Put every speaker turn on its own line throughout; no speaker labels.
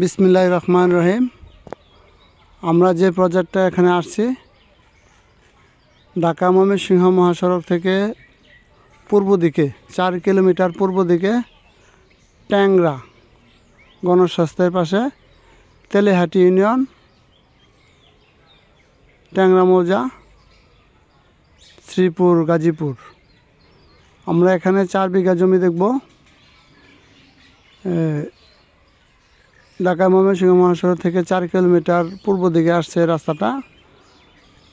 বিসমিল্লাহ রহমান রহিম। আমরা যে প্রজেক্টটা এখানে আসছি, ঢাকা ময়মনসিংহ মহাসড়ক থেকে পূর্ব দিকে, চার কিলোমিটার পূর্ব দিকে, ট্যাংরা গণস্বাস্থ্যের পাশে, তেলেহাটি ইউনিয়ন, ট্যাংরা মৌজা, শ্রীপুর, গাজীপুর। আমরা এখানে চার বিঘা জমি দেখব। ঢাকা ময়মনসিংহ মহাসড়ক থেকে চার কিলোমিটার পূর্ব দিকে আসছে রাস্তাটা।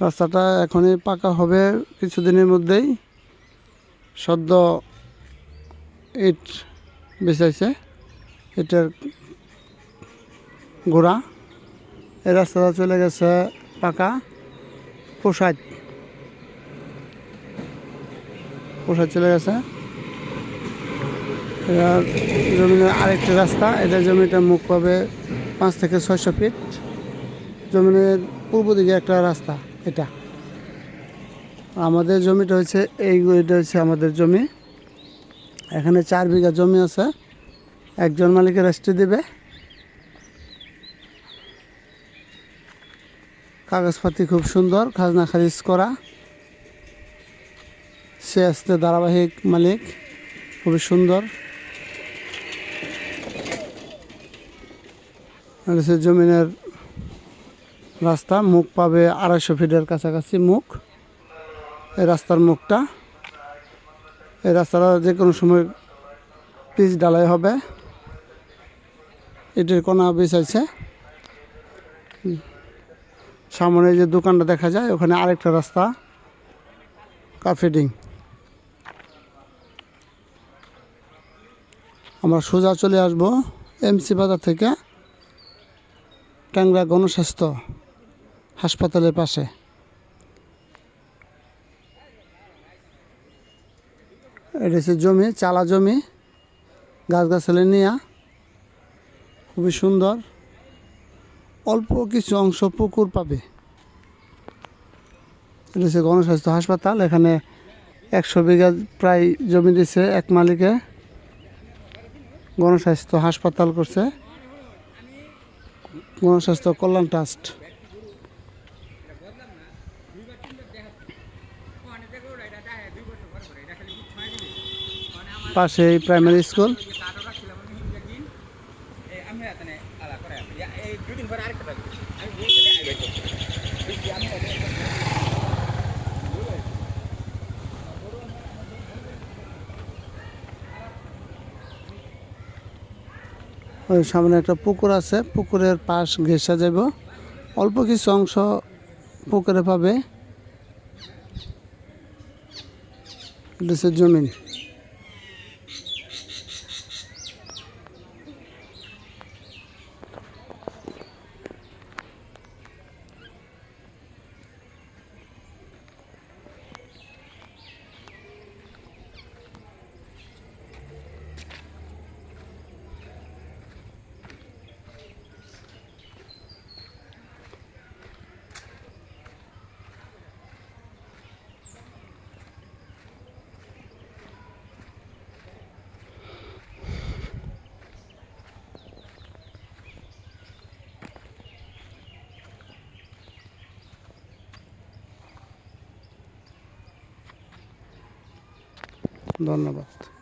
রাস্তাটা এখনই পাকা হবে কিছুদিনের মধ্যেই। সদ্য ইট বেচাইছে এটার গোড়া। এই রাস্তাটা চলে গেছে পাকা প্রসাদ প্রসাদ চলে গেছে। জমিনের আরেকটি রাস্তা, এটা জমিটা মুখ পাবে পাঁচ থেকে ছয়শো ফিট। জমিনের পূর্ব দিকে একটা রাস্তা, এটা। আমাদের জমিটা হচ্ছে এই, এটা হচ্ছে আমাদের জমি। এখানে চার বিঘা জমি আছে, একজন মালিকের রেস্ট্রি দেবে। কাগজপাতি খুব সুন্দর, খাজনা খারিজ করা। সে আসতে ধারাবাহিক মালিক, খুবই সুন্দর। হচ্ছে জমিনের রাস্তা, মুখ পাবে আড়াইশো ফিটের কাছাকাছি মুখ। এই রাস্তার মুখটা, এই রাস্তাটা যে কোনো সময় পিচ ডালাই হবে। এটির কোনা হুম। সামনে যে দোকানটা দেখা যায়, ওখানে আরেকটা রাস্তা কার্পেটিং আমরা সোজা চলে আসব এমসি বাজার থেকে। ট্যাংরা গণস্বাস্থ্য হাসপাতালের পাশে। এটা হচ্ছে জমি, চালা জমি। গাছগাছালি নিয়া। খুবই সুন্দর। অল্প কিছু অংশ পুকুর পাবে। এটা হচ্ছে গণস্বাস্থ্য হাসপাতাল। এখানে একশো বিঘা প্রায় জমি দিছে এক মালিকে। গণস্বাস্থ্য হাসপাতাল করছে। গণস্বাস্থ্য কল্যাণ ট্রাস্ট। পাশে প্রাইমারি স্কুল।
দুদিন পরে আরেকটা
ওই সামনে একটা পুকুর আছে, পুকুরের পাশ ঘেসা যাব অল্প কিছু অংশ পুকুরে পাবে। জমিন। ধন্যবাদ।